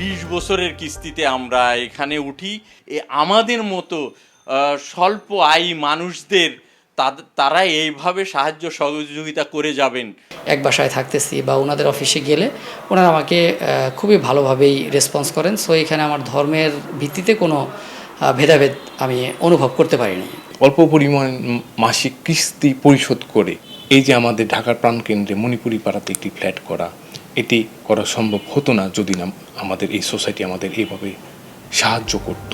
বিশ বছরের কিস্তিতে আমরা এখানে উঠি। এ আমাদের মতো স্বল্প আয়ী মানুষদের তারা এইভাবে সাহায্য সহযোগিতা করে যাবেন। এক বাসায় থাকতেছি বা ওনাদের অফিসে গেলে ওনারা আমাকে খুবই ভালোভাবেই রেসপন্স করেন। সো এখানে আমার ধর্মের ভিত্তিতে কোনো ভেদাভেদ আমি অনুভব করতে পারিনি। অল্প পরিমাণ মাসিক কিস্তি পরিশোধ করে এই যে আমাদের ঢাকার প্রাণকেন্দ্রে মণিপুরি পাড়াতে একটি ফ্ল্যাট করা এটি করা সম্ভব হতো না যদি না আমাদের এই সোসাইটি আমাদের এইভাবে সাহায্য করত।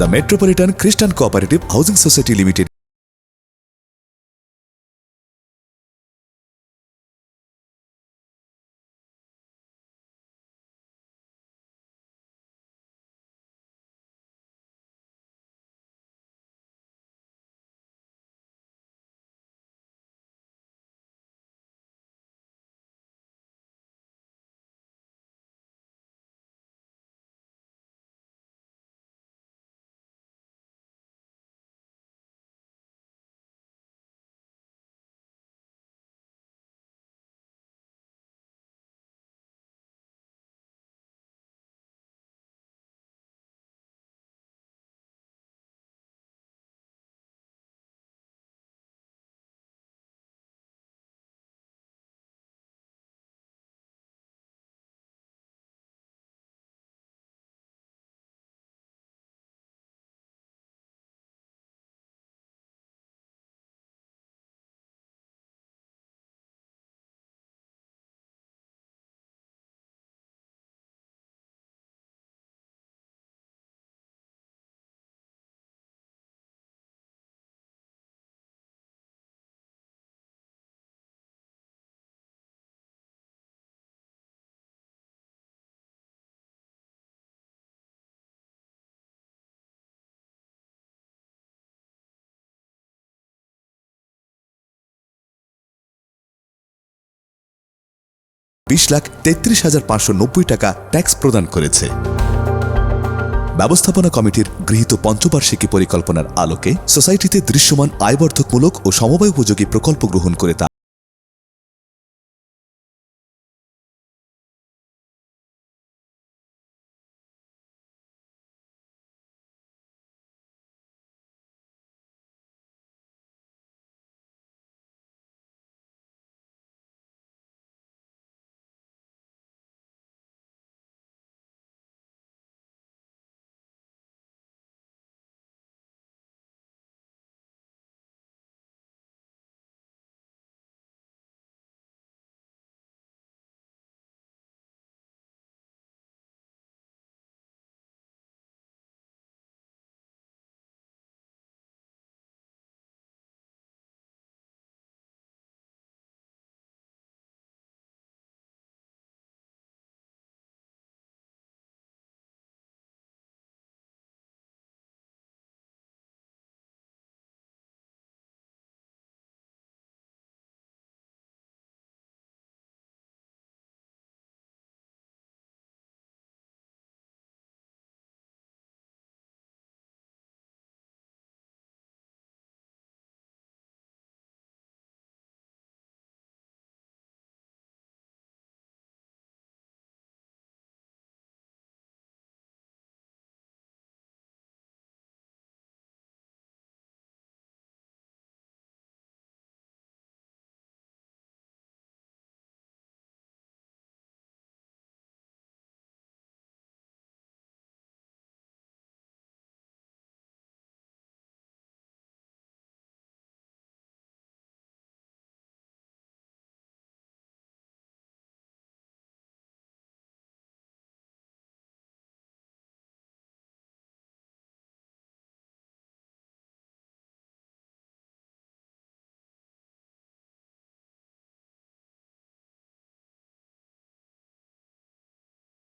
The metropolitan Christian cooperative housing society limited বিশ লাখ তেত্রিশ হাজার পাঁচশো নব্বই টাকা ট্যাক্স প্রদান করেছে। ব্যবস্থাপনা কমিটির গৃহীত পঞ্চবার্ষিকী পরিকল্পনার আলোকে সোসাইটিতে দৃশ্যমান আয়বর্ধকমূলক ও সমবায় উপযোগী প্রকল্প গ্রহণ করে তা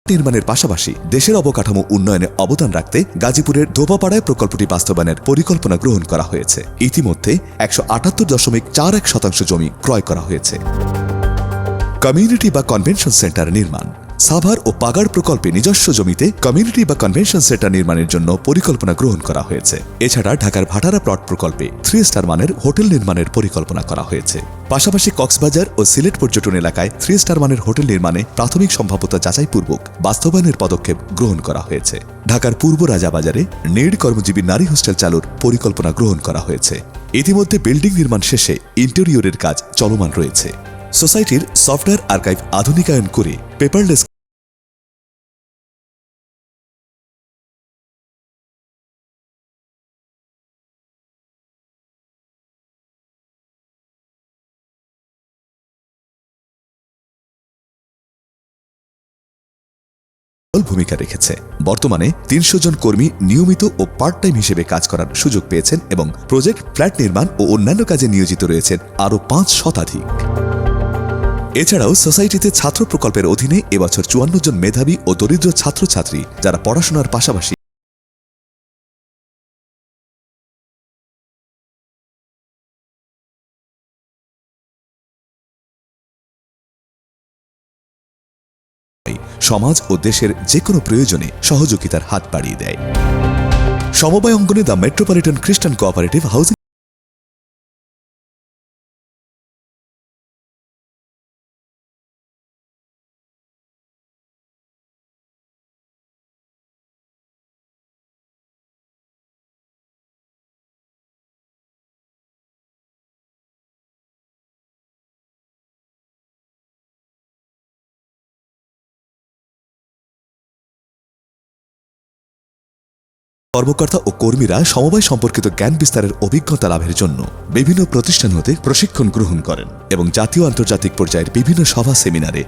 নির্মাণের পাশাপাশি দেশের অবকাঠামো উন্নয়নে অবদান রাখতে গাজীপুরের ধোপাপাড়ায় প্রকল্পটি বাস্তবায়নের পরিকল্পনা গ্রহণ করা হয়েছে। ইতিমধ্যে একশো আটাত্তর দশমিক চার এক শতাংশ জমি ক্রয় করা হয়েছে। কমিউনিটি বা কনভেনশন সেন্টার নির্মাণ। সাভার ও পাগাড় প্রকল্পে নিজস্ব জমিতে কমিউনিটি বা কনভেনশন সেন্টার নির্মাণের জন্য পরিকল্পনা গ্রহণ করা হয়েছে। এছাড়া ঢাকার ভাটারা প্লট প্রকল্পে থ্রি স্টার মানের হোটেল নির্মাণের পরিকল্পনা করা হয়েছে। পাশাপাশি কক্সবাজার ও সিলেট পর্যটন এলাকায় থ্রি স্টার মানের হোটেল নির্মাণে প্রাথমিক সম্ভাব্যতা যাচাইপূর্বক বাস্তবায়নের পদক্ষেপ গ্রহণ করা হয়েছে। ঢাকার পূর্ব রাজাবাজারে নেড কর্মজীবী নারী হোস্টেল চালুর পরিকল্পনা গ্রহণ করা হয়েছে। ইতিমধ্যে বিল্ডিং নির্মাণ শেষে ইন্টেরিয়রের কাজ চলমান রয়েছে। সোসাইটির সফটওয়্যার আর্কাইভ আধুনিকায়ন করে পেপারলেস ভূমিকা রেখেছে। বর্তমানে তিনশো জন কর্মী নিয়মিত ও পার্ট টাইম হিসেবে কাজ করার সুযোগ পেয়েছেন এবং প্রজেক্ট ফ্ল্যাট নির্মাণ ও অন্যান্য কাজে নিয়োজিত রয়েছেন আরও পাঁচ শতাধিক। এছাড়াও সোসাইটিতে ছাত্র প্রকল্পের অধীনে এবছর চুয়ান্ন জন মেধাবী ও দরিদ্র ছাত্রছাত্রী যারা পড়াশোনার পাশাপাশি সমাজ ও দেশের যে কোনো প্রয়োজনে সহযোগিতার হাত বাড়িয়ে দেয়। সমবায় অঙ্গনে the metropolitan Christian cooperative housing কর্মকর্তা ও কর্মীরা সমবায় সম্পর্কিত জ্ঞান বিস্তারের অভিজ্ঞতা লাভের জন্য বিভিন্ন প্রতিষ্ঠান হতে প্রশিক্ষণ গ্রহণ করেন এবং জাতীয় আন্তর্জাতিক পর্যায়ের বিভিন্ন সভা সেমিনারে